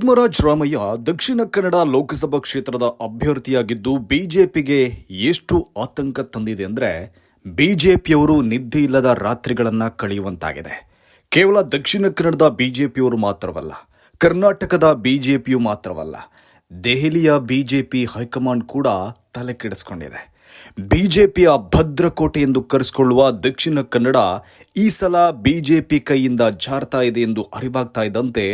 ಪದ್ಮರಾಜ್ ರಾಮಯ್ಯ ದಕ್ಷಿಣ ಕನ್ನಡ ಲೋಕಸಭಾ ಕ್ಷೇತ್ರದ ಅಭ್ಯರ್ಥಿಯಾಗಿದ್ದು ಬಿಜೆಪಿಗೆ ಎಷ್ಟು ಆತಂಕ ತಂದಿದೆ ಅಂದರೆ ಬಿಜೆಪಿಯವರು ನಿದ್ದೆ ಇಲ್ಲದ ರಾತ್ರಿಗಳನ್ನು ಕಳೆಯುವಂತಾಗಿದೆ. ಕೇವಲ ದಕ್ಷಿಣ ಕನ್ನಡದ ಬಿಜೆಪಿಯವರು ಮಾತ್ರವಲ್ಲ, ಕರ್ನಾಟಕದ ಬಿಜೆಪಿಯು ಮಾತ್ರವಲ್ಲ, ದೆಹಲಿಯ ಬಿಜೆಪಿ ಹೈಕಮಾಂಡ್ ಕೂಡ ತಲೆ ಕೆಡಿಸ್ಕೊಂಡಿದೆ. ಬಿಜೆಪಿಯ ಭದ್ರಕೋಟೆ ಎಂದು ಕರೆಸಿಕೊಳ್ಳುವ ದಕ್ಷಿಣ ಕನ್ನಡ ಈ ಸಲ ಬಿಜೆಪಿ ಕೈಯಿಂದ ಜಾರ್ತಾ ಇದೆ ಎಂದು ಅರಿವಾಗ್ತಾ ಇದ್ದಂತೆ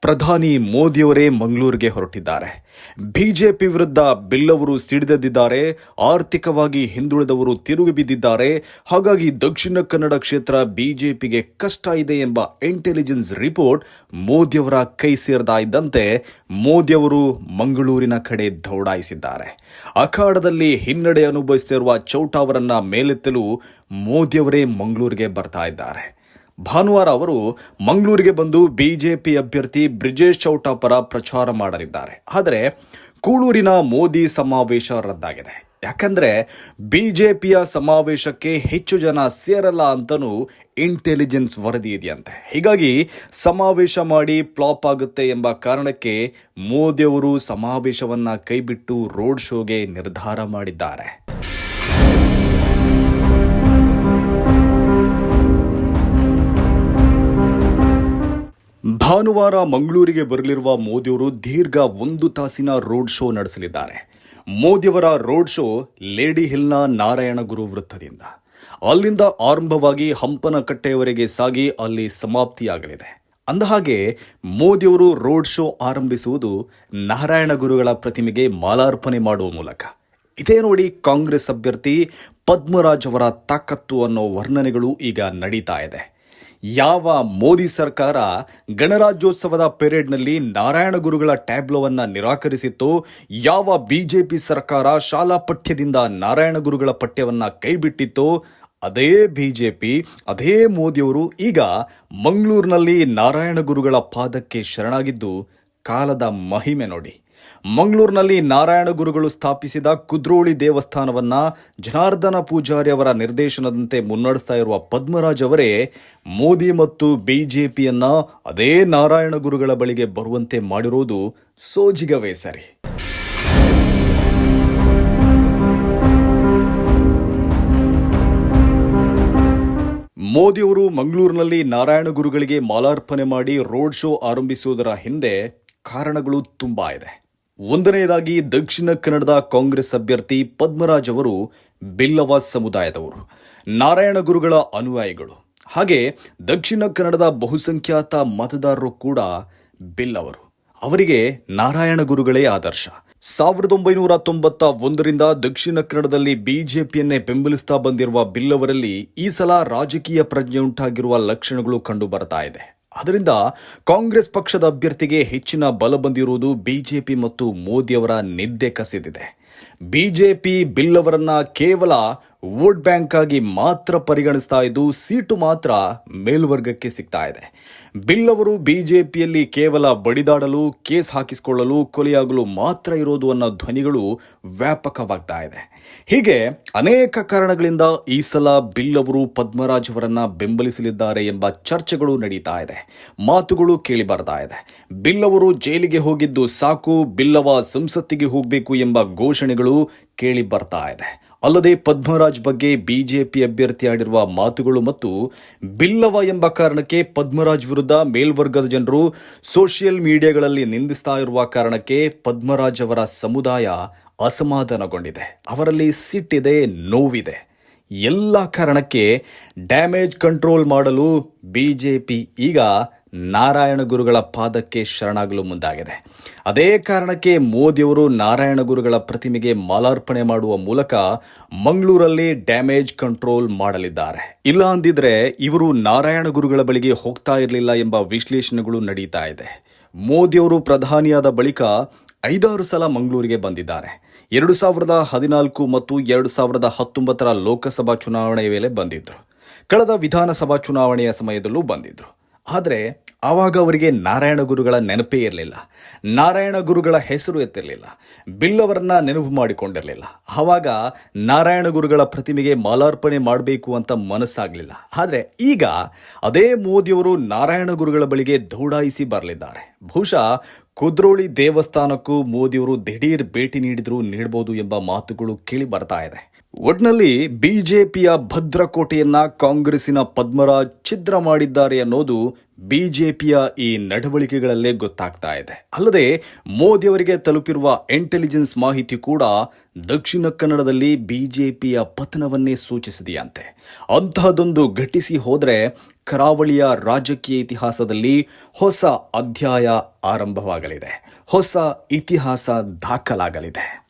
ಪ್ರಧಾನಿ ಮೋದಿಯವರೇ ಮಂಗಳೂರಿಗೆ ಹೊರಟಿದ್ದಾರೆ. ಬಿಜೆಪಿ ವಿರುದ್ಧ ಬಿಲ್ಲವರು ಸಿಡಿದೆದ್ದಿದ್ದಾರೆ, ಆರ್ಥಿಕವಾಗಿ ಹಿಂದುಳಿದವರು ತಿರುಗಿ ಬಿದ್ದಿದ್ದಾರೆ. ಹಾಗಾಗಿ ದಕ್ಷಿಣ ಕನ್ನಡ ಕ್ಷೇತ್ರ ಬಿಜೆಪಿಗೆ ಕಷ್ಟ ಇದೆ ಎಂಬ ಇಂಟೆಲಿಜೆನ್ಸ್ ರಿಪೋರ್ಟ್ ಮೋದಿಯವರ ಕೈ ಸೇರ್ತಾ ಇದ್ದಂತೆ ಮೋದಿಯವರು ಮಂಗಳೂರಿನ ಕಡೆ ದೌಡಾಯಿಸಿದ್ದಾರೆ. ಅಖಾಡದಲ್ಲಿ ಹಿನ್ನಡೆ ಅನುಭವಿಸುತ್ತಿರುವ ಚೌಟಾವರನ್ನ ಮೇಲೆತ್ತಲು ಮೋದಿಯವರೇ ಮಂಗಳೂರಿಗೆ ಬರ್ತಾ ಇದ್ದಾರೆ. ಭಾನುವಾರ ಅವರು ಮಂಗಳೂರಿಗೆ ಬಂದು ಬಿಜೆಪಿ ಅಭ್ಯರ್ಥಿ ಬ್ರಿಜೇಶ್ ಚೌಟ ಪರ ಪ್ರಚಾರ ಮಾಡಲಿದ್ದಾರೆ. ಆದರೆ ಕೂಳೂರಿನ ಮೋದಿ ಸಮಾವೇಶ ರದ್ದಾಗಿದೆ. ಯಾಕಂದರೆ ಬಿಜೆಪಿಯ ಸಮಾವೇಶಕ್ಕೆ ಹೆಚ್ಚು ಜನ ಸೇರಲ್ಲ ಅಂತಲೂ ಇಂಟೆಲಿಜೆನ್ಸ್ ವರದಿ ಇದೆಯಂತೆ. ಹೀಗಾಗಿ ಸಮಾವೇಶ ಮಾಡಿ ಫ್ಲಾಪ್ ಆಗುತ್ತೆ ಎಂಬ ಕಾರಣಕ್ಕೆ ಮೋದಿಯವರು ಸಮಾವೇಶವನ್ನು ಕೈಬಿಟ್ಟು ರೋಡ್ ಶೋಗೆ ನಿರ್ಧಾರ ಮಾಡಿದ್ದಾರೆ. ಭಾನುವಾರ ಮಂಗಳೂರಿಗೆ ಬರಲಿರುವ ಮೋದಿಯವರು ದೀರ್ಘ ಒಂದು ತಾಸಿನ ರೋಡ್ ಶೋ ನಡೆಸಲಿದ್ದಾರೆ. ಮೋದಿಯವರ ರೋಡ್ ಶೋ ಲೇಡಿ ಹಿಲ್ನ ನಾರಾಯಣಗುರು ವೃತ್ತದಿಂದ. ಅಲ್ಲಿಂದ ಆರಂಭವಾಗಿ ಹಂಪನಕಟ್ಟೆಯವರೆಗೆ ಸಾಗಿ ಅಲ್ಲಿ ಸಮಾಪ್ತಿಯಾಗಲಿದೆ. ಅಂದಹಾಗೆ, ಮೋದಿಯವರು ರೋಡ್ ಶೋ ಆರಂಭಿಸುವುದು ನಾರಾಯಣಗುರುಗಳ ಪ್ರತಿಮೆಗೆ ಮಾಲಾರ್ಪಣೆ ಮಾಡುವ ಮೂಲಕ. ಇದೇ ನೋಡಿ ಕಾಂಗ್ರೆಸ್ ಅಭ್ಯರ್ಥಿ ಪದ್ಮರಾಜ್ ಅವರ ತಾಕತ್ತು ಅನ್ನೋ ವರ್ಣನೆಗಳು ಈಗ ನಡೀತಾ ಇದೆ. ಯಾವ ಮೋದಿ ಸರ್ಕಾರ ಗಣರಾಜ್ಯೋತ್ಸವದ ಪೆರೇಡ್ನಲ್ಲಿ ನಾರಾಯಣ ಗುರುಗಳ ಟ್ಯಾಬ್ಲೋವನ್ನು ನಿರಾಕರಿಸಿತ್ತು, ಯಾವ ಬಿಜೆಪಿ ಸರ್ಕಾರ ಶಾಲಾ ಪಠ್ಯದಿಂದ ನಾರಾಯಣ ಗುರುಗಳ ಪಠ್ಯವನ್ನು ಕೈಬಿಟ್ಟಿತ್ತು, ಅದೇ ಬಿಜೆಪಿ, ಅದೇ ಮೋದಿಯವರು ಈಗ ಮಂಗಳೂರಿನಲ್ಲಿ ನಾರಾಯಣ ಗುರುಗಳ ಪಾದಕ್ಕೆ ಶರಣಾಗಿದ್ದು, ಕಾಲದ ಮಹಿಮೆ ನೋಡಿ. ಮಂಗಳೂರಿನಲ್ಲಿ ನಾರಾಯಣ ಗುರುಗಳು ಸ್ಥಾಪಿಸಿದ ಕುದ್ರೋಳಿ ದೇವಸ್ಥಾನವನ್ನ ಜನಾರ್ದನ ಪೂಜಾರಿ ಅವರ ನಿರ್ದೇಶನದಂತೆ ಮುನ್ನಡೆಸ್ತಾ ಇರುವ ಪದ್ಮರಾಜ್ ಅವರೇ ಮೋದಿ ಮತ್ತು ಬಿಜೆಪಿಯನ್ನ ಅದೇ ನಾರಾಯಣ ಗುರುಗಳ ಬಳಿಗೆ ಬರುವಂತೆ ಮಾಡಿರೋದು ಸೋಜಿಗವೇ ಸರಿ. ಮೋದಿಯವರು ಮಂಗಳೂರಿನಲ್ಲಿ ನಾರಾಯಣ ಗುರುಗಳಿಗೆ ಮಾಲಾರ್ಪಣೆ ಮಾಡಿ ರೋಡ್ ಶೋ ಆರಂಭಿಸುವುದರ ಹಿಂದೆ ಕಾರಣಗಳು ತುಂಬಾ ಇದೆ. ಒಂದನೆಯದಾಗಿ ದಕ್ಷಿಣ ಕನ್ನಡದ ಕಾಂಗ್ರೆಸ್ ಅಭ್ಯರ್ಥಿ ಪದ್ಮರಾಜ್ ಅವರು ಬಿಲ್ಲವ ಸಮುದಾಯದವರು. ನಾರಾಯಣ ಗುರುಗಳ ಅನುಯಾಯಿಗಳು. ಹಾಗೆ ದಕ್ಷಿಣ ಕನ್ನಡದ ಬಹುಸಂಖ್ಯಾತ ಮತದಾರರು ಕೂಡ ಬಿಲ್ಲವರು. ಅವರಿಗೆ ನಾರಾಯಣ ಗುರುಗಳೇ ಆದರ್ಶ. ಸಾವಿರದ ಒಂಬೈನೂರ ತೊಂಬತ್ತ ಒಂದರಿಂದ ದಕ್ಷಿಣ ಕನ್ನಡದಲ್ಲಿ ಬಿಜೆಪಿಯನ್ನೇ ಬೆಂಬಲಿಸ್ತಾ ಬಂದಿರುವ ಬಿಲ್ಲವರಲ್ಲಿ ಈ ಸಲ ರಾಜಕೀಯ ಪ್ರಜ್ಞೆ ಉಂಟಾಗಿರುವ ಲಕ್ಷಣಗಳು ಕಂಡು ಬರ್ತಾ ಇದೆ. ಅದರಿಂದ ಕಾಂಗ್ರೆಸ್ ಪಕ್ಷದ ಅಭ್ಯರ್ಥಿಗೆ ಹೆಚ್ಚಿನ ಬಲ ಬಂದಿರುವುದು ಬಿಜೆಪಿ ಮತ್ತು ಮೋದಿಯವರ ನಿದ್ದೆ ಕಸಿದಿದೆ. ಬಿಜೆಪಿ ಬಿಲ್ಲವರನ್ನ ಕೇವಲ ವೋಟ್ ಬ್ಯಾಂಕ್ ಆಗಿ ಮಾತ್ರ ಪರಿಗಣಿಸ್ತಾ ಇದ್ದು ಸೀಟು ಮಾತ್ರ ಮೇಲ್ವರ್ಗಕ್ಕೆ ಸಿಗ್ತಾ ಇದೆ. ಬಿಲ್ ಅವರು ಬಿಜೆಪಿಯಲ್ಲಿ ಕೇವಲ ಬಡಿದಾಡಲು, ಕೇಸ್ ಹಾಕಿಸಿಕೊಳ್ಳಲು, ಕೊಲೆಯಾಗಲು ಮಾತ್ರ ಇರೋದು ಅನ್ನೋ ಧ್ವನಿಗಳು ವ್ಯಾಪಕವಾಗ್ತಾ ಇದೆ. ಹೀಗೆ ಅನೇಕ ಕಾರಣಗಳಿಂದ ಈ ಸಲ ಬಿಲ್ ಅವರು ಪದ್ಮರಾಜ್ ಅವರನ್ನ ಬೆಂಬಲಿಸಲಿದ್ದಾರೆ ಎಂಬ ಚರ್ಚೆಗಳು ನಡೀತಾ ಇದೆ. ಮಾತುಗಳು ಕೇಳಿ ಬರ್ತಾ ಇದೆ. ಬಿಲ್ ಅವರು ಜೈಲಿಗೆ ಹೋಗಿದ್ದು ಸಾಕು, ಬಿಲ್ಲವ ಸಂಸತ್ತಿಗೆ ಹೋಗಬೇಕು ಎಂಬ ಘೋಷಣೆಗಳು ಕೇಳಿ ಬರ್ತಾ ಇದೆ. ಅಲ್ಲದೆ ಪದ್ಮರಾಜ್ ಬಗ್ಗೆ ಬಿಜೆಪಿ ಅಭ್ಯರ್ಥಿ ಆಡಿರುವ ಮಾತುಗಳು ಮತ್ತು ಬಿಲ್ಲವ ಎಂಬ ಕಾರಣಕ್ಕೆ ಪದ್ಮರಾಜ್ ವಿರುದ್ಧ ಮೇಲ್ವರ್ಗದ ಜನರು ಸೋಷಿಯಲ್ ಮೀಡಿಯಾಗಳಲ್ಲಿ ನಿಂದಿಸ್ತಾ ಇರುವ ಕಾರಣಕ್ಕೆ ಪದ್ಮರಾಜ್ ಅವರ ಸಮುದಾಯ ಅಸಮಾಧಾನಗೊಂಡಿದೆ. ಅವರಲ್ಲಿ ಸಿಟ್ಟಿದೆ, ನೋವಿದೆ. ಎಲ್ಲ ಕಾರಣಕ್ಕೆ ಡ್ಯಾಮೇಜ್ ಕಂಟ್ರೋಲ್ ಮಾಡಲು ಬಿಜೆಪಿ ಈಗ ನಾರಾಯಣ ಗುರುಗಳ ಪಾದಕ್ಕೆ ಶರಣಾಗಲು ಮುಂದಾಗಿದೆ. ಅದೇ ಕಾರಣಕ್ಕೆ ಮೋದಿಯವರು ನಾರಾಯಣ ಗುರುಗಳ ಪ್ರತಿಮೆಗೆ ಮಾಲಾರ್ಪಣೆ ಮಾಡುವ ಮೂಲಕ ಮಂಗಳೂರಲ್ಲಿ ಡ್ಯಾಮೇಜ್ ಕಂಟ್ರೋಲ್ ಮಾಡಲಿದ್ದಾರೆ. ಇಲ್ಲ ಅಂದಿದ್ರೆ ಇವರು ನಾರಾಯಣ ಗುರುಗಳ ಬಳಿಗೆ ಹೋಗ್ತಾ ಇರಲಿಲ್ಲ ಎಂಬ ವಿಶ್ಲೇಷಣೆಗಳು ನಡೀತಾ ಇದೆ. ಮೋದಿಯವರು ಪ್ರಧಾನಿಯಾದ ಬಳಿಕ ಐದಾರು ಸಲ ಮಂಗಳೂರಿಗೆ ಬಂದಿದ್ದಾರೆ. ಎರಡು ಸಾವಿರದ ಹದಿನಾಲ್ಕು ಮತ್ತು ಎರಡು ಸಾವಿರದ ಹತ್ತೊಂಬತ್ತರ ಲೋಕಸಭಾ ಚುನಾವಣೆಯ ವೇಳೆ ಬಂದಿದ್ದರು ಕಳೆದ ವಿಧಾನಸಭಾ ಚುನಾವಣೆಯ ಸಮಯದಲ್ಲೂ ಬಂದಿದ್ರು. ಆದರೆ ಆವಾಗ ಅವರಿಗೆ ನಾರಾಯಣ ಗುರುಗಳ ನೆನಪೇ ಇರಲಿಲ್ಲ. ನಾರಾಯಣ ಗುರುಗಳ ಹೆಸರು ಎತ್ತಿರಲಿಲ್ಲ. ಬಿಲ್ಲವರನ್ನ ನೆನಪು ಮಾಡಿಕೊಂಡಿರಲಿಲ್ಲ. ಆವಾಗ ನಾರಾಯಣ ಗುರುಗಳ ಪ್ರತಿಮೆಗೆ ಮಾಲಾರ್ಪಣೆ ಮಾಡಬೇಕು ಅಂತ ಮನಸ್ಸಾಗಲಿಲ್ಲ. ಆದರೆ ಈಗ ಅದೇ ಮೋದಿಯವರು ನಾರಾಯಣ ಗುರುಗಳ ಬಳಿಗೆ ದೌಡಾಯಿಸಿ ಬರಲಿದ್ದಾರೆ. ಬಹುಶಃ ಕುದ್ರೋಳಿ ದೇವಸ್ಥಾನಕ್ಕೂ ಮೋದಿಯವರು ದಿಢೀರ್ ಭೇಟಿ ನೀಡಿದರೂ ನೀಡಬಹುದು ಎಂಬ ಮಾತುಗಳು ಕೇಳಿ ಬರ್ತಾ ಇದೆ. ಒಟ್ನಲ್ಲಿ ಬಿಜೆಪಿಯ ಭದ್ರಕೋಟೆಯನ್ನ ಕಾಂಗ್ರೆಸ್ಸಿನ ಪದ್ಮರಾಜ್ ಛಿದ್ರ ಮಾಡಿದ್ದಾರೆ ಅನ್ನೋದು ಬಿಜೆಪಿಯ ಈ ನಡವಳಿಕೆಗಳಲ್ಲೇ ಗೊತ್ತಾಗ್ತಾ ಇದೆ. ಅಲ್ಲದೆ ಮೋದಿಯವರಿಗೆ ತಲುಪಿರುವ ಇಂಟೆಲಿಜೆನ್ಸ್ ಮಾಹಿತಿ ಕೂಡ ದಕ್ಷಿಣ ಕನ್ನಡದಲ್ಲಿ ಬಿಜೆಪಿಯ ಪತನವನ್ನೇ ಸೂಚಿಸಿದೆಯಂತೆ. ಅಂತಹದೊಂದು ಘಟಿಸಿ ಹೋದರೆ ಕರಾವಳಿಯ ರಾಜಕೀಯ ಇತಿಹಾಸದಲ್ಲಿ ಹೊಸ ಅಧ್ಯಾಯ ಆರಂಭವಾಗಲಿದೆ. ಹೊಸ ಇತಿಹಾಸ ದಾಖಲಾಗಲಿದೆ.